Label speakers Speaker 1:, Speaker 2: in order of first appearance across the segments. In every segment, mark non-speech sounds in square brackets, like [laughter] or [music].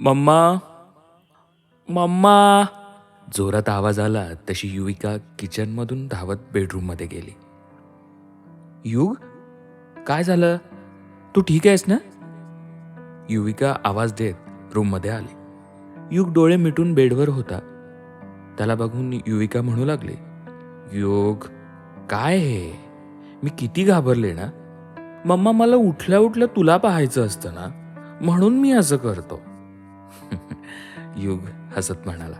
Speaker 1: Mamma mamma. जोरात आवाज आला तशी युविका किचनमधून धावत बेडरूममध्ये गेली. युग काय झालं? तू ठीक आहेस ना? युविका आवाज देत रूममध्ये आली. युग डोळे मिटून बेडवर होता. त्याला बघून युविका म्हणू लागली योग काय हे? मी किती घाबरले ना? मम्मा मला उठल्या उठल्या तुला पाहायचं असतं ना? म्हणून मी असं करतो. [laughs] युग हसत म्हणाला.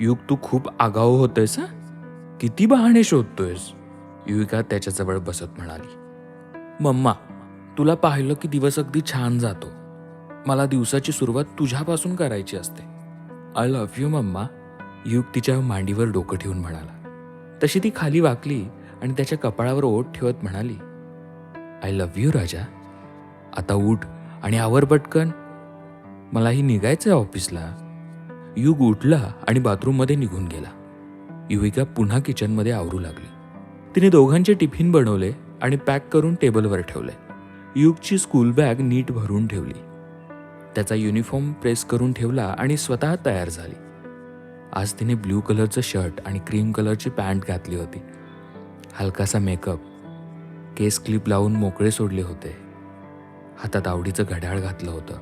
Speaker 1: युग तू खूप आगाऊ होतोयस हा? किती बहाणे शोधतोयस? युविका त्याच्याजवळ बसत म्हणाली. मम्मा तुला पाहिलं की दिवस अगदी छान जातो. मला दिवसाची सुरुवात तुझ्यापासून करायची असते. I love you mamma. Yug तिच्या मांडीवर डोकं ठेवून म्हणाला. तशी ती खाली वाकली आणि त्याच्या कपाळावर ओठ ठेवत म्हणाली. आय लव्ह यू राजा. आता उठ आणि आवर पटकन. मलाही निघायचंय ऑफिसला. युग उठला आणि बाथरूममध्ये निघून गेला. युविका पुन्हा किचनमध्ये आवरू लागली. तिने दोघांचे टिफिन बनवले आणि पॅक करून टेबलवर ठेवले. युगची स्कूल बॅग नीट भरून ठेवली. त्याचा युनिफॉर्म प्रेस करून ठेवला आणि स्वतः तयार झाली. आज तिने ब्ल्यू कलरचं शर्ट आणि क्रीम कलरची पॅन्ट घातली होती. हलकासा मेकअप केस क्लिप लावून मोकळे सोडले होते. हातात आवडीचं घड्याळ घातलं होतं.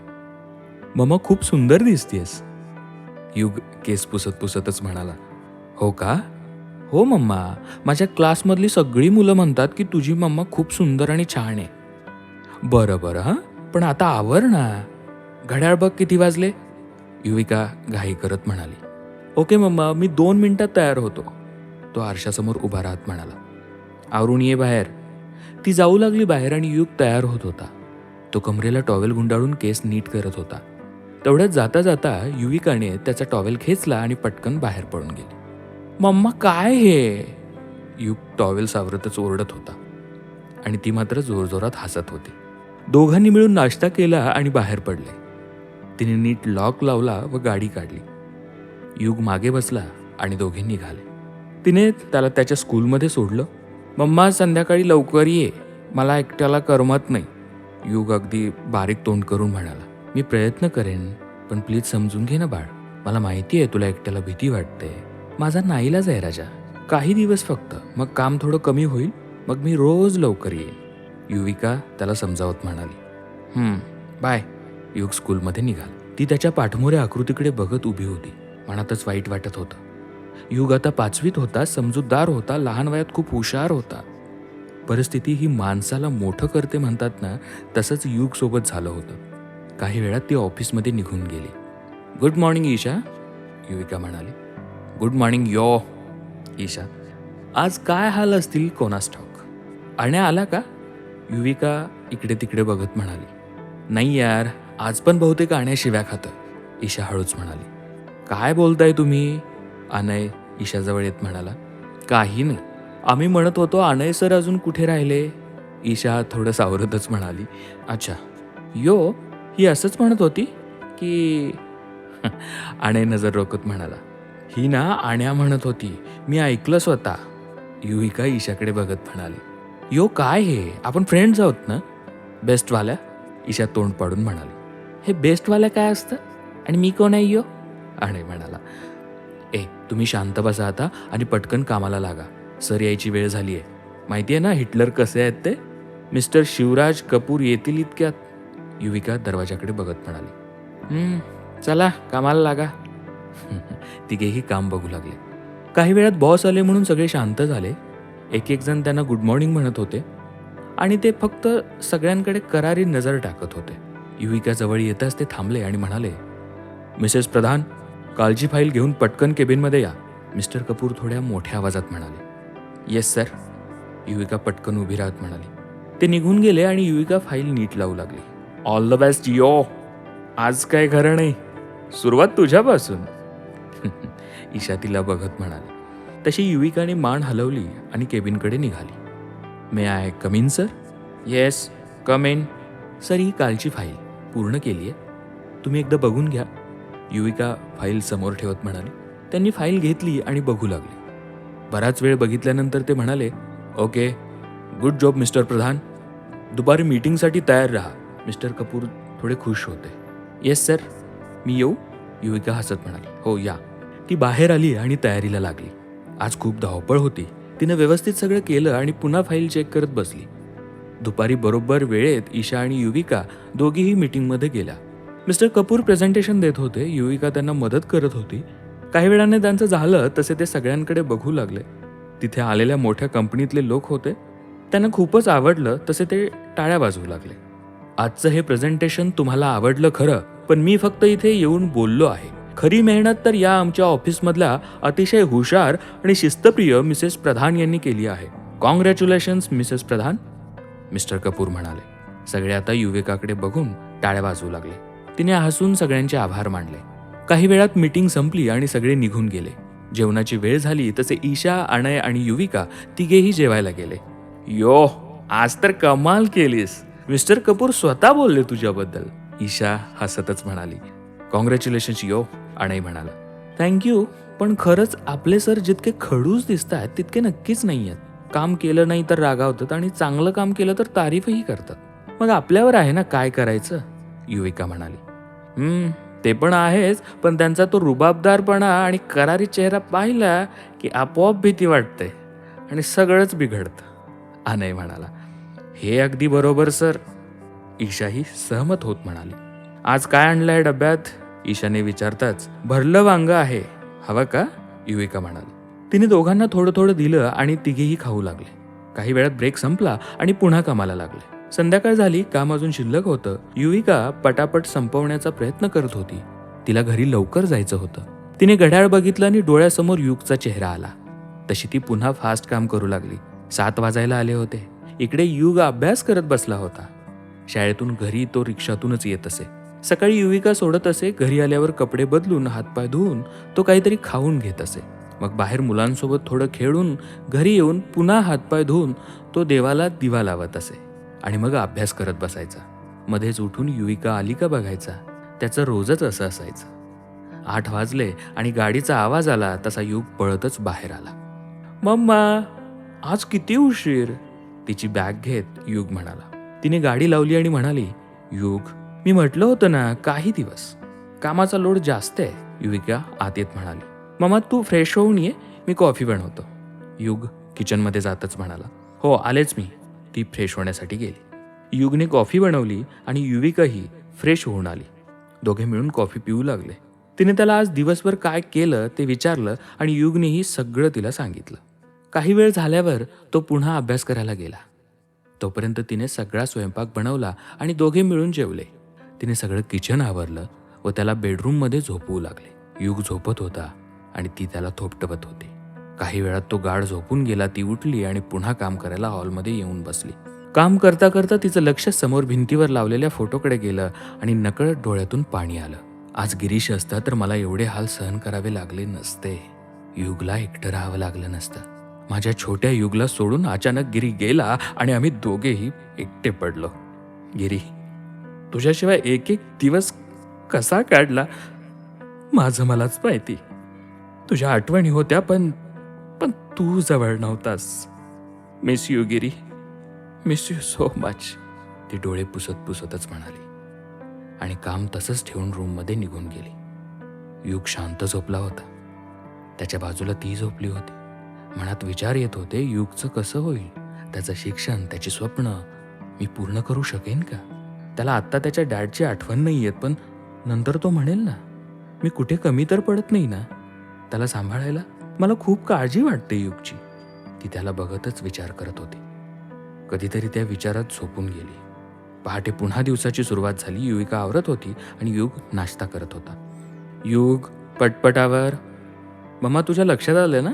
Speaker 1: मम्मा खूप सुंदर दिसतेस. युग केस पुसत पुसतच म्हणाला. हो का? हो मम्मा. माझ्या क्लासमधली सगळी मुलं म्हणतात की तुझी मम्मा खूप सुंदर आणि छान आहे. बरं बरं हां? पण आता आवर ना. घड्याळ बघ किती वाजले. युविका घाई करत म्हणाली. ओके मम्मा मी दोन मिनिटात तयार होतो. तो आरशासमोर उभा राहत म्हणाला. आवरून ये बाहेर. ती जाऊ लागली बाहेर आणि युग तयार होत होता. तो कमरेला टॉवेल गुंडाळून केस नीट करत होता. तेवढ्यात जाता जाता युविकाने त्याचा टॉवेल खेचला आणि पटकन बाहेर पडून गेली. मम्मा काय हे? युग टॉवेल सावरतच ओरडत होता. आणि ती मात्र जोरजोरात हसत होती. दोघांनी मिळून नाश्ता केला आणि बाहेर पडले. तिने नीट लॉक लावला व गाडी काढली. युग मागे बसला आणि दोघे निघाले. तिने त्याला त्याच्या स्कूलमध्ये सोडलं. मम्मा संध्याकाळी लवकर ये. मला एकट्याला करमत नाही. युग अगदी बारीक तोंड करून म्हणाला. मी प्रयत्न करेन पण प्लीज समजून घे ना बाळ. मला माहिती आहे तुला एकट्याला भीती वाटते. माझा नाईलाज आहे राजा. काही दिवस फक्त. मग काम थोडं कमी होईल. मग मी रोज लवकर येईन. युविका त्याला समजावत म्हणाली. बाय. युग स्कूलमध्ये निघाल. ती त्याच्या पाठमोऱ्या आकृतीकडे बघत उभी होती. मनातच वाईट वाटत होतं. युग आता पाचवीत होता समजूतदार होता लहान वयात खूप हुशार होता. परिस्थिती ही माणसाला मोठं करते म्हणतात ना तसंच युग सोबत झालं होतं. काही वेळात ती ऑफिसमध्ये निघून गेली. गुड मॉर्निंग ईशा युविका म्हणाली. Good morning yo Isha. आज काय हाल असतील कोणास ठाऊक? अण्या आला का? युविका इकडे तिकडे बघत म्हणाली. नाही यार आज पण बहुतेक आण्या शिव्या खातं ईशा हळूच म्हणाली. काय बोलताय तुम्ही? अनय ईशाजवळ येत म्हणाला. काही नाही. आम्ही म्हणत होतो अनय सर अजून कुठे राहिले? ईशा थोडं सावरतच म्हणाली. अच्छा. यो ही असंच म्हणत होती की [laughs] आणे नजर रोखत म्हणाला. ही ना आण्या म्हणत होती. मी ऐकलं स्वतः. युविका ईशाकडे बघत म्हणाली. यो काय हे? आपण फ्रेंड्स आहोत ना? बेस्टवाल्या ईशा तोंड पाडून म्हणाली. हे बेस्टवाल्या काय असतं? आणि मी कोण आहे यो? आणे म्हणाला. ए तुम्ही शांत बसा आता आणि पटकन कामाला लागा. सर यायची वेळ झाली आहे माहिती आहे ना हिटलर कसे आहेत ते? मिस्टर शिवराज कपूर येतील इतक्यात. युविका दरवाजाकडे बघत म्हणाली. "हं, चला कामाला लागा. [laughs] तिघेही काम बघू लागले. काही वेळात बॉस आले म्हणून सगळे शांत झाले. एक एक जण त्यांना गुड मॉर्निंग म्हणत होते. आणि ते फक्त सगळ्यांकडे करारी नजर टाकत होते. युविका जवळ येताच ते थांबले आणि म्हणाले मिसेस प्रधान कालची फाईल घेऊन पटकन केबिनमध्ये या. मिस्टर कपूर थोड्या मोठ्या आवाजात म्हणाले येस सर युविका पटकन उभी राहत म्हणाली. ते निघून गेले आणि युविका फाईल नीट लावू लागली. ऑल द बेस्ट यो आज काय खरं नाही. सुरुवात तुझ्यापासून. [laughs] ईशा तिला बघत म्हणाली. तशी युविकाने मान हलवली आणि केबिनकडे निघाली. May I come in sir yes come in sir ही कालची फाईल. पूर्ण केली आहे तुम्ही एकदा बघून घ्या. युविका फाईल समोर ठेवत म्हणाली. त्यांनी फाईल घेतली आणि बघू लागले. बराच वेळ बघितल्यानंतर ते म्हणाले okay good job mister Pradhan दुपारी मीटिंगसाठी तयार राहा. मिस्टर कपूर थोडे खुश होते. येस सर मी येऊ. युविका हसत म्हणाली. हो या. ती बाहेर आली आणि तयारीला लागली. आज खूप धावपळ होती. तिनं व्यवस्थित सगळं केलं आणि पुन्हा फाईल चेक करत बसली. दुपारी बरोबर वेळेत ईशा आणि युविका दोघीही मीटिंगमध्ये गेल्या. मिस्टर कपूर प्रेझेंटेशन देत होते. युविका त्यांना मदत करत होती. काही वेळाने त्यांचं झालं तसे ते सगळ्यांकडे बघू लागले. तिथे आलेल्या मोठ्या कंपनीतले लोक होते. त्यांना खूपच आवडलं तसे ते टाळ्या वाजवू लागले. आजचं हे प्रेझेंटेशन तुम्हाला आवडलं खरं पण मी फक्त इथे येऊन बोललो आहे. खरी मेहनत तर या आमच्या ऑफिसमधल्या अतिशय हुशार आणि शिस्तप्रिय मिसेस प्रधान यांनी केली आहे. Congratulations missus Pradhan. Mister Kapoor म्हणाले. सगळे आता युविकाकडे बघून टाळ्या वाजवू लागले. तिने हसून सगळ्यांचे आभार मानले. काही वेळात मीटिंग संपली आणि सगळे निघून गेले. जेवणाची वेळ झाली तसे ईशा अनय आणि युविका तिघेही जेवायला गेले. यो आज तर कमाल केलीस. मिस्टर कपूर स्वतः बोलले तुझ्याबद्दल. ईशा हसतच म्हणाली. कॉंग्रॅच्युलेशन्स यो आणि म्हणाला. थँक्यू पण खरंच आपले सर जितके खडूस दिसत आहेत तितके नक्कीच नाही आहेत काम केलं नाही तर रागावतात आणि चांगलं काम केलं तर तारीफही करतात. मग आपल्यावर आहे ना काय करायचं? युविका म्हणाली. हम्म ते पण आहेच पण त्यांचा तो रुबाबदारपणा आणि करारी चेहरा पाहिला की आपोआप भीती वाटते आणि सगळंच बिघडतं. अनय म्हणाला. हे अगदी बरोबर सर. ईशाही सहमत होत म्हणाली. आज काय आणलंय डब्यात? ईशाने विचारताच भरलं वांग आहे. हवं का? युविका म्हणाली. तिने दोघांना थोडं थोडं दिलं आणि तिघेही खाऊ लागले. काही वेळात ब्रेक संपला आणि पुन्हा कामाला लागले. संध्याकाळ झाली काम अजून शिल्लक होतं. युविका पटापट संपवण्याचा प्रयत्न करत होती. तिला घरी लवकर जायचं होतं. तिने घड्याळ बघितलं आणि डोळ्यासमोर युगचा चेहरा आला. तशी ती पुन्हा फास्ट काम करू लागली. सात वाजायला आले होते. इकडे युग अभ्यास करत बसला होता. शाळेतून घरी तो रिक्षातूनच येत असे. सकाळी युविका सोडत असे घरी आल्यावर कपडे बदलून हातपाय धुवून तो काहीतरी खाऊन घेत असे. मग बाहेर मुलांसोबत थोडं खेळून घरी येऊन पुन्हा हातपाय धुवून तो देवाला दिवा लावत असे. आणि मग अभ्यास करत बसायचा. मध्येच उठून युविका आली का बघायचा. त्याचं रोजच असं असायचं. आठ वाजले आणि गाडीचा आवाज आला तसा युग पळतच बाहेर आला. मम्मा आज किती उशीर? तिची बॅग घेत युग म्हणाला. तिने गाडी लावली आणि म्हणाली युग मी म्हटलं होतं ना काही दिवस. कामाचा लोड जास्त आहे युविका आत येत म्हणाली. मामा तू फ्रेश होऊन ये मी कॉफी बनवतो. युग किचनमध्ये जातच म्हणाला. हो आलेच मी. ती फ्रेश होण्यासाठी गेली. युगने कॉफी बनवली आणि युविकाही फ्रेश होऊन आली. दोघे मिळून कॉफी पिऊ लागले. तिने त्याला आज दिवसभर काय केलं ते विचारलं आणि युगनेही सगळं तिला सांगितलं. काही वेळ झाल्यावर तो पुन्हा अभ्यास करायला गेला. तोपर्यंत तिने सगळा स्वयंपाक बनवला आणि दोघे मिळून जेवले. तिने सगळं किचन आवरलं व त्याला बेडरूममध्ये झोपवू लागले. युग झोपत होता आणि ती त्याला थोपटवत होती. काही वेळात तो गाढ झोपून गेला ती उठली आणि पुन्हा काम करायला हॉलमध्ये येऊन बसली. काम करता करता तिचं लक्ष समोर भिंतीवर लावलेल्या फोटोकडे गेलं आणि नकळत डोळ्यातून पाणी आलं. आज गिरीश असता तर मला एवढे हाल सहन करावे लागले नसते. युगला एकटं राहावं लागलं नसतं. माझ्या छोट्या युगला सोडून अचानक गिरी गेला आणि आम्ही दोघेही एकटे पडलो. गिरी तुझ्याशिवाय एक एक दिवस कसा काढला? माझं मलाच माहिती. तुझ्या आठवणी होत्या पण पण तू जवळ नव्हतास. Miss you Giri. Miss you so much ती डोळे पुसत पुसतच म्हणाली. आणि काम तसंच ठेवून रूममध्ये निघून गेली. युग शांत झोपला होता. त्याच्या बाजूला ती झोपली होती. मनात विचार येत होते युगचं कसं होईल? त्याचं शिक्षण त्याची स्वप्न मी पूर्ण करू शकेन का? त्याला आत्ता त्याच्या डॅडची आठवण नाही येत पण नंतर तो म्हणेल ना मी कुठे कमी तर पडत नाही ना? त्याला सांभाळायला मला खूप काळजी वाटते युगची ती त्याला बघतच विचार करत होती. कधीतरी त्या विचारात झोपून गेली. पहाटे पुन्हा दिवसाची सुरुवात झाली युविका आवरत होती आणि युग नाश्ता करत होता. युग पटपटावर. मम्मा तुझ्या लक्षात आलं ना?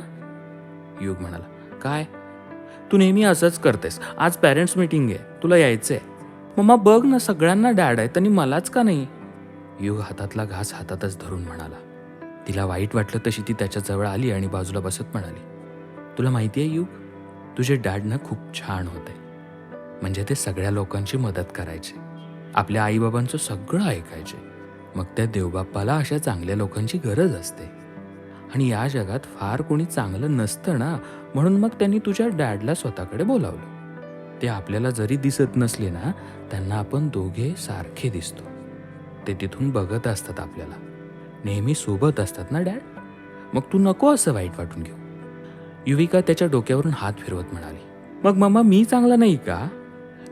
Speaker 1: युग म्हणाला. काय? तू नेहमी असंच करतेस. आज पॅरेंट्स मीटिंग आहे. तुला यायचंय. मम्मा बघ ना सगळ्यांना डॅड आहे त्यांनी मलाच का नाही? युग हातातला घास हातातच धरून म्हणाला. तिला वाईट वाटलं तशी ती त्याच्याजवळ आली आणि बाजूला बसत म्हणाली तुला माहिती आहे युग? तुझे डॅड ना खूप छान होते. म्हणजे ते सगळ्या लोकांची मदत करायचे. आपल्या आईबाबांचं सगळं ऐकायचे. मग त्या देवबाप्पाला अशा चांगल्या लोकांची गरज असते. आणि या जगात फार कोणी चांगलं नसतं ना म्हणून मग त्यांनी तुझ्या डॅडला स्वतःकडे बोलावलं. ते आपल्याला जरी दिसत नसले ना त्यांना आपण दोघे सारखे दिसतो. ते तिथून बघत असतात आपल्याला. नेहमी सोबत असतात ना डॅड? मग तू नको असं वाईट वाटून घेऊ. युविका त्याच्या डोक्यावरून हात फिरवत म्हणाली मग मम्मा मी चांगला नाही का?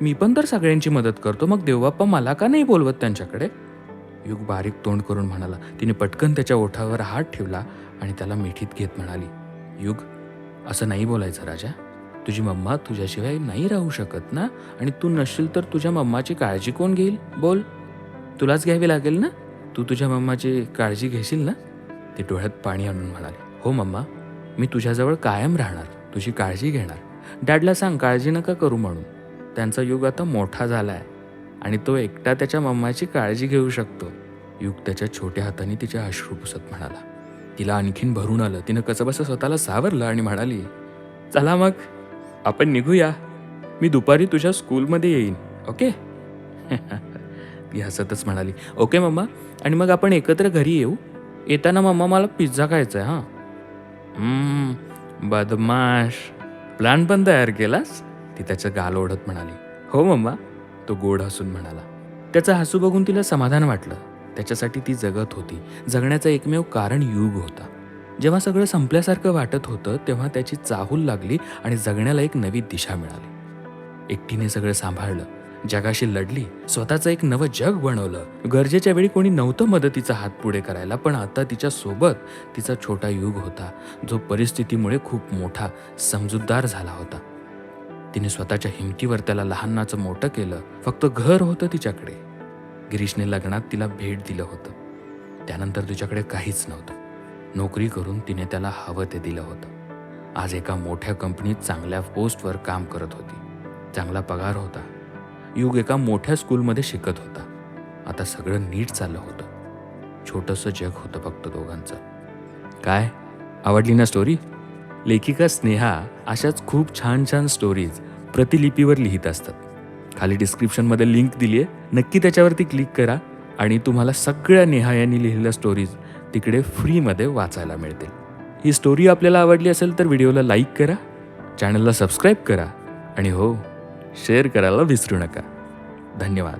Speaker 1: मी पण तर सगळ्यांची मदत करतो मग देवबाप्पा मला का नाही बोलवत त्यांच्याकडे? युग बारीक तोंड करून म्हणाला. तिने पटकन त्याच्या ओठावर हात ठेवला आणि त्याला मिठीत घेत म्हणाली युग असं नाही बोलायचं राजा. तुझी मम्मा तुझ्याशिवाय नाही राहू शकत ना? आणि तू नसशील तर तुझ्या मम्माची काळजी कोण घेईल? बोल. तुलाच घ्यावी लागेल ना? तू तुझ्या मम्माची काळजी घेशील ना? ती डोळ्यात पाणी आणून म्हणाले हो मम्मा मी तुझ्याजवळ कायम राहणार. तुझी काळजी घेणार. डॅडला सांग काळजी नका करू म्हणून. त्यांचा युग आता मोठा झाला आहे आणि तो एकटा त्याच्या मम्माची काळजी घेऊ शकतो. युग त्याच्या छोट्या हाताने तिच्या अश्रू पुसत म्हणाला तिला आणखीन भरून आलं. तिनं कसंबसं स्वतःला सावरलं आणि म्हणाली चला मग आपण निघूया. मी दुपारी तुझ्या स्कूलमध्ये येईन ओके? [laughs] ती हसतच म्हणाली ओके मम्मा आणि मग आपण एकत्र घरी येऊ. येताना मम्मा मला पिझ्झा खायचा आहे हां बदमाश. प्लॅन पण तयार केलास? ती त्याचं गाल ओढत म्हणाली हो मम्मा तो गोड हसून म्हणाला. त्याचं हसू बघून तिला समाधान वाटलं. त्याच्यासाठी ती जगत होती. जगण्याचं एकमेव कारण युग होता. जेव्हा सगळं संपल्यासारखं वाटत होतं तेव्हा त्याची चाहूल लागली आणि जगण्याला एक नवी दिशा मिळाली. एकटीने सगळं सांभाळलं. जगाशी लढली. स्वतःचं एक नवं जग बनवलं. गरजेच्या वेळी कोणी नव्हतं मदतीचा हात पुढे करायला पण आता तिच्या सोबत तिचा छोटा युग होता. जो परिस्थितीमुळे खूप मोठा समजूतदार झाला होता. तिने स्वतःच्या हिमतीवर त्याला लहानाचं मोठं केलं. फक्त घर होतं तिच्याकडे. गिरीशने लग्नात तिला भेट दिलं होतं. त्यानंतर तिच्याकडे काहीच नव्हतं. नोकरी करून तिने त्याला हवं ते दिलं होतं. आज एका मोठ्या कंपनीत चांगल्या पोस्टवर काम करत होती. चांगला पगार होता. युग एका मोठ्या स्कूलमध्ये शिकत होता. आता सगळं नीट चाललं होतं. छोटंसं जग होतं फक्त दोघांचं. काय? आवडली ना स्टोरी लेखिका स्नेहा अशाच खूप छान छान स्टोरीज प्रतिलिपीवर लिहित असतात. खाली डिस्क्रिप्शनमध्ये लिंक दिली आहे नक्की त्याच्यावरती क्लिक करा आणि तुम्हाला सगळ्या नेहा यांनी लिहिलेल्या स्टोरीज तिकडे फ्रीमध्ये वाचायला मिळतील. ही स्टोरी आपल्याला आवडली असेल तर व्हिडिओला लाईक करा चॅनलला सबस्क्राईब करा आणि हो शेअर करायला विसरू नका. धन्यवाद.